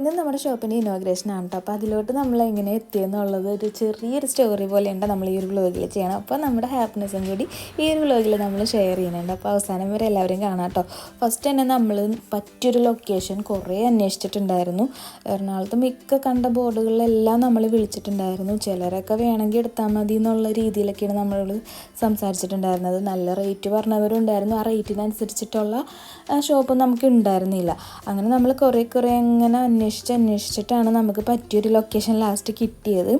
ഇന്ന് നമ്മുടെ ഷോപ്പിന്റെ ഇനോഗ്രേഷൻ ആണ് കേട്ടോ അപ്പോൾ അതിലോട്ട് നമ്മൾ എങ്ങനെ എത്തിയെന്നുള്ളത് ഒരു ചെറിയൊരു സ്റ്റോറി പോലെയുണ്ട് നമ്മൾ ഈ ഒരു വ്ലോഗിൽ ചെയ്യണം. അപ്പോൾ നമ്മുടെ ഹാപ്പിനെസ്സും കൂടി ഈ ഒരു വ്ലോഗിൽ നമ്മൾ ഷെയർ ചെയ്യുന്നുണ്ട്. അപ്പോൾ അവസാനം വരെ എല്ലാവരും കാണാം കേട്ടോ ഫസ്റ്റ് തന്നെ നമ്മൾ പറ്റിയൊരു ലൊക്കേഷൻ കുറേ അന്വേഷിച്ചിട്ടുണ്ടായിരുന്നു. എറണാകുളത്ത് മിക്ക കണ്ട ബോർഡുകളിലെല്ലാം നമ്മൾ വിളിച്ചിട്ടുണ്ടായിരുന്നു. ചിലരൊക്കെ വേണമെങ്കിൽ എടുത്താൽ മതി എന്നുള്ള രീതിയിലൊക്കെയാണ് നമ്മൾ സംസാരിച്ചിട്ടുണ്ടായിരുന്നത്. നല്ല റേറ്റ് പറഞ്ഞവരുണ്ടായിരുന്നു. ആ റേറ്റിനനുസരിച്ചിട്ടുള്ള ഷോപ്പ് നമുക്ക് ഉണ്ടായിരുന്നില്ല. അങ്ങനെ നമ്മൾ കുറേ കുറേ അങ്ങനെ അന്വേഷിച്ച് അന്വേഷിച്ചിട്ടാണ് നമുക്ക് പറ്റിയൊരു ലൊക്കേഷൻ ലാസ്റ്റ് കിട്ടിയത്.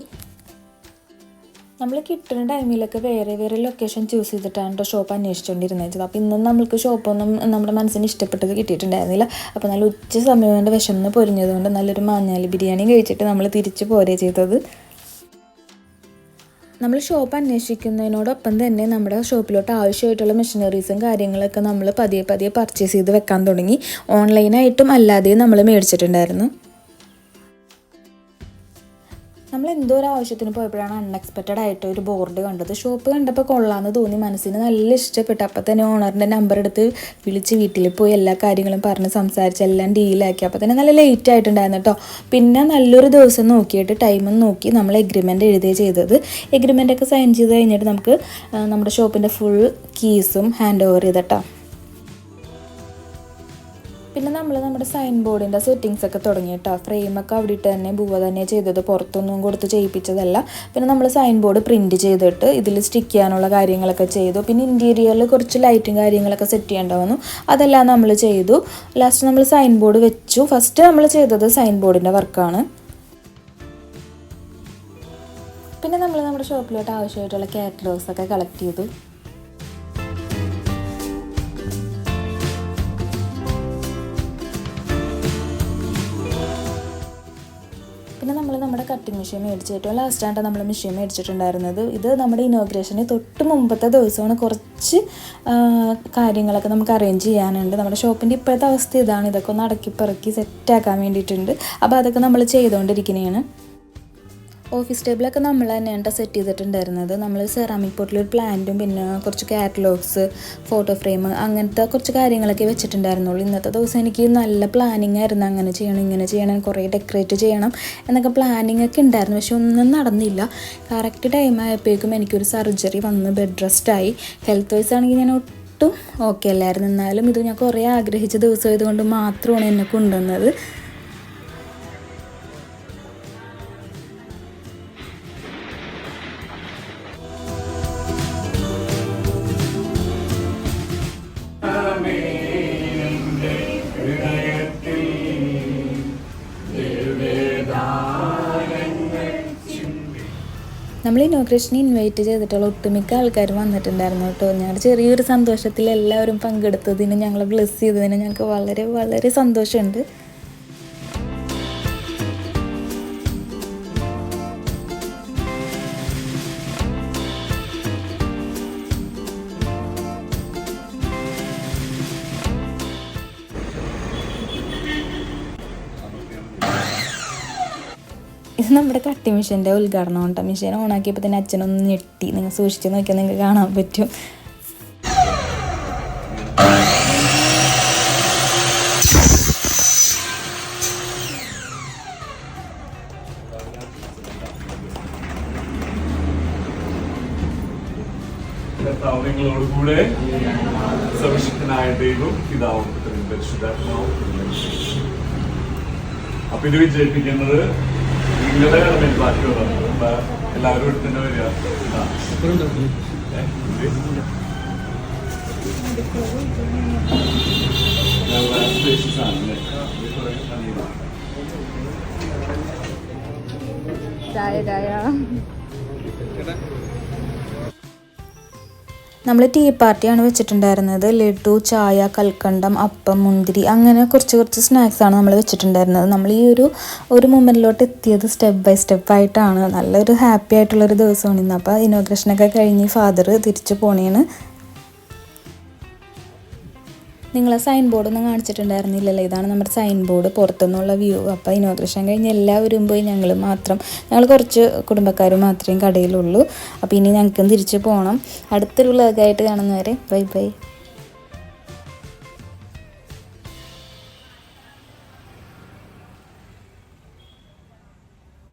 നമ്മൾ കിട്ടുന്ന ടൈമിലൊക്കെ വേറെ വേറെ ലൊക്കേഷൻ ചൂസ് ചെയ്തിട്ടാണ് കേട്ടോ ഷോപ്പ് അന്വേഷിച്ചുകൊണ്ടിരുന്നത് അപ്പോൾ ഇന്നും നമ്മൾക്ക് ഷോപ്പൊന്നും നമ്മുടെ മനസ്സിന് ഇഷ്ടപ്പെട്ടത് കിട്ടിയിട്ടുണ്ടായിരുന്നില്ല. അപ്പോൾ നല്ല ഉച്ച സമയം കൊണ്ട് വിശന്ന് പൊരിഞ്ഞതുകൊണ്ട് നല്ലൊരു മാഞ്ഞാലി ബിരിയാണി കഴിച്ചിട്ട് നമ്മൾ തിരിച്ചു പോരേ ചെയ്തത്. നമ്മൾ ഷോപ്പ് അന്വേഷിക്കുന്നതിനോടൊപ്പം തന്നെ നമ്മുടെ ഷോപ്പിലോട്ട് ആവശ്യമായിട്ടുള്ള മെഷീനറീസും കാര്യങ്ങളൊക്കെ നമ്മൾ പതിയെ പതിയെ പർച്ചേസ് ചെയ്ത് വെക്കാൻ തുടങ്ങി. ഓൺലൈനായിട്ടും അല്ലാതെയും നമ്മൾ മേടിച്ചിട്ടുണ്ടായിരുന്നു. നമ്മൾ എന്തോ ഒരു ആവശ്യത്തിന് പോയപ്പോഴാണ് അൺഎക്സ്പെക്റ്റഡ് ആയിട്ട് ഒരു ബോർഡ് കണ്ടത്. ഷോപ്പ് കണ്ടപ്പോൾ കൊള്ളാമെന്ന് തോന്നി. മനസ്സിന് നല്ല ഇഷ്ടപ്പെട്ടു. അപ്പോൾ തന്നെ ഓണറിന്റെ നമ്പർ എടുത്ത് വിളിച്ച് വീട്ടിൽ പോയി എല്ലാ കാര്യങ്ങളും പറഞ്ഞ് സംസാരിച്ച് എല്ലാം ഡീലാക്കി അപ്പോൾ തന്നെ നല്ല ലേറ്റ് ആയിട്ടുണ്ടായിരുന്നു കേട്ടോ പിന്നെ നല്ലൊരു ദിവസം നോക്കിയിട്ട് ടൈമും നോക്കി നമ്മൾ എഗ്രിമെന്റ് എഴുതുകയും ചെയ്തത്. എഗ്രിമെന്റ് ഒക്കെ സൈൻ ചെയ്ത് കഴിഞ്ഞിട്ട് നമുക്ക് നമ്മുടെ ഷോപ്പിന്റെ ഫുൾ കീസും ഹാൻഡ് ഓവർ ചെയ്തിട്ടോ പിന്നെ നമ്മൾ നമ്മുടെ സൈൻ ബോർഡിന്റെ സെറ്റിങ്സ് ഒക്കെ തുടങ്ങി കേട്ടോ ഫ്രെയിമൊക്കെ അവിടെ ഇട്ട് തന്നെ ബുവ തന്നെ ചെയ്തത്. പുറത്തൊന്നും കൊടുത്ത് ചെയ്യിപ്പിച്ചതല്ല. പിന്നെ നമ്മൾ സൈൻ ബോർഡ് പ്രിന്റ് ചെയ്തിട്ട് ഇതിൽ സ്റ്റിക്ക് ചെയ്യാനുള്ള കാര്യങ്ങളൊക്കെ ചെയ്തു. പിന്നെ ഇന്റീരിയറിൽ കുറച്ച് ലൈറ്റും കാര്യങ്ങളൊക്കെ സെറ്റ് ചെയ്യേണ്ടവന്നു. അതെല്ലാം നമ്മൾ ചെയ്തു. ലാസ്റ്റ് നമ്മൾ സൈൻ ബോർഡ് വെച്ചു. ഫസ്റ്റ് നമ്മൾ ചെയ്തത് സൈൻ ബോർഡിന്റെ വർക്കാണ് പിന്നെ നമ്മൾ നമ്മുടെ ഷോപ്പിലോട്ട് ആവശ്യമായിട്ടുള്ള കാറ്റലോഗ്സ് ഒക്കെ കളക്ട് ചെയ്തു. കട്ടിങ് മെഷീൻ മേടിച്ചു ഏറ്റവും ലാസ്റ്റായിട്ട് നമ്മൾ മെഷീൻ മേടിച്ചിട്ടുണ്ടായിരുന്നത്. ഇത് നമ്മുടെ ഇനോഗ്രേഷന് തൊട്ട് മുമ്പത്തെ ദിവസമാണ് കുറച്ച് കാര്യങ്ങളൊക്കെ നമുക്ക് അറേഞ്ച് ചെയ്യാനുണ്ട്. നമ്മുടെ ഷോപ്പിന്റെ ഇപ്പോഴത്തെ അവസ്ഥ ഇതാണ്. ഇതൊക്കെ ഒന്ന് അടക്കിപ്പിറക്കി പെറുക്കി സെറ്റാക്കാൻ വേണ്ടിയിട്ടുണ്ട്. അപ്പോൾ അതൊക്കെ നമ്മൾ ചെയ്തുകൊണ്ടിരിക്കുന്നതാണ് ഓഫീസ് ടേബിളൊക്കെ നമ്മൾ തന്നെയാണ് സെറ്റ് ചെയ്തിട്ടുണ്ടായിരുന്നത്. നമ്മൾ സെറാമിക് പോട്ടിൽ ഒരു പ്ലാന്റും പിന്നെ കുറച്ച് കാറ്റലോഗ്സ് ഫോട്ടോ ഫ്രെയിം അങ്ങനത്തെ കുറച്ച് കാര്യങ്ങളൊക്കെ വെച്ചിട്ടുണ്ടായിരുന്നുള്ളൂ. ഇന്നത്തെ ദിവസം എനിക്ക് നല്ല പ്ലാനിങ് ആയിരുന്നു. അങ്ങനെ ചെയ്യണം ഇങ്ങനെ ചെയ്യണം കുറേ ഡെക്കറേറ്റ് ചെയ്യണം എന്നൊക്കെ പ്ലാനിങ് ഒക്കെ ഉണ്ടായിരുന്നു. പക്ഷെ ഒന്നും നടന്നില്ല. കറക്റ്റ് ടൈം ആയപ്പോഴേക്കും എനിക്കൊരു സർജറി വന്ന് ബെഡ് റെസ്റ്റ് ആയി. ഹെൽത്ത് വൈസ് ആണെങ്കിൽ ഞാൻ ഒട്ടും ഓക്കെ അല്ലായിരുന്നു. എന്നാലും ഇത് ഞാൻ കുറേ ആഗ്രഹിച്ച ദിവസം ആയതുകൊണ്ട് മാത്രമാണ് എന്നെ കൊണ്ടുവന്നത്. നമ്മൾ ഇനോഗ്രേഷന് ഇൻവൈറ്റ് ചെയ്തിട്ടുള്ള ഒട്ടുമിക്ക ആൾക്കാരും വന്നിട്ടുണ്ടായിരുന്നു കേട്ടോ. ഞങ്ങളുടെ ചെറിയൊരു സന്തോഷത്തിൽ എല്ലാവരും പങ്കെടുത്തതിന് ഞങ്ങളെ ബ്ലെസ് ചെയ്തതിന് ഞങ്ങൾക്ക് വളരെ വളരെ സന്തോഷമുണ്ട്. നമ്മുടെ കട്ടി മെഷീന്റെ ഉദ്ഘാടനം കേട്ടോ മെഷീൻ ഓണാക്കിയപ്പോൾ തന്നെ അച്ഛനൊന്ന് ഞെട്ടി. നിങ്ങൾ സൂക്ഷിച്ച് നോക്കിയാൽ നിങ്ങൾക്ക് കാണാൻ പറ്റും. പരിശുദ്ധാത്മാവും. അപ്പൊ ഇത് വിജയിപ്പിക്കുന്നത് നിങ്ങളുടെ കടമയിൽ ബാക്കിയുള്ളതാണ് അപ്പൊ എല്ലാവരും തന്നെ വരിക. ചായ ഏ, നമ്മൾ ടീ പാർട്ടിയാണ് വെച്ചിട്ടുണ്ടായിരുന്നത്. ലഡു ചായ കൽക്കണ്ടം അപ്പം മുന്തിരി അങ്ങനെ കുറച്ച് കുറച്ച് സ്നാക്സാണ് നമ്മൾ വെച്ചിട്ടുണ്ടായിരുന്നത്. നമ്മൾ ഈ ഒരു ഒരു മൊമെന്റിലോട്ട് എത്തിയത് സ്റ്റെപ്പ് ബൈ സ്റ്റെപ്പായിട്ടാണ് നല്ലൊരു ഹാപ്പി ആയിട്ടുള്ളൊരു ദിവസമാണ് ഇന്ന്. അപ്പോൾ ഇനോഗ്രേഷനൊക്കെ കഴിഞ്ഞ് ഫാദർ തിരിച്ചു പോണേണ് നിങ്ങളെ സൈൻ ബോർഡൊന്നും കാണിച്ചിട്ടുണ്ടായിരുന്നില്ലല്ലോ. ഇതാണ് നമ്മുടെ സൈൻ ബോർഡ് പുറത്തുനിന്നുള്ള വ്യൂ അപ്പോൾ ഇനോഗ്രേഷൻ കഴിഞ്ഞ് എല്ലാവരും പോയി ഞങ്ങൾ മാത്രം ഞങ്ങൾ കുറച്ച് കുടുംബക്കാർ മാത്രമേ കടയിലുള്ളൂ. അപ്പോൾ ഇനി ഞങ്ങൾക്കും തിരിച്ച് പോകണം അടുത്തൊരു വ്ളോഗായിട്ട് കാണുന്നവരെ ബൈ ബൈ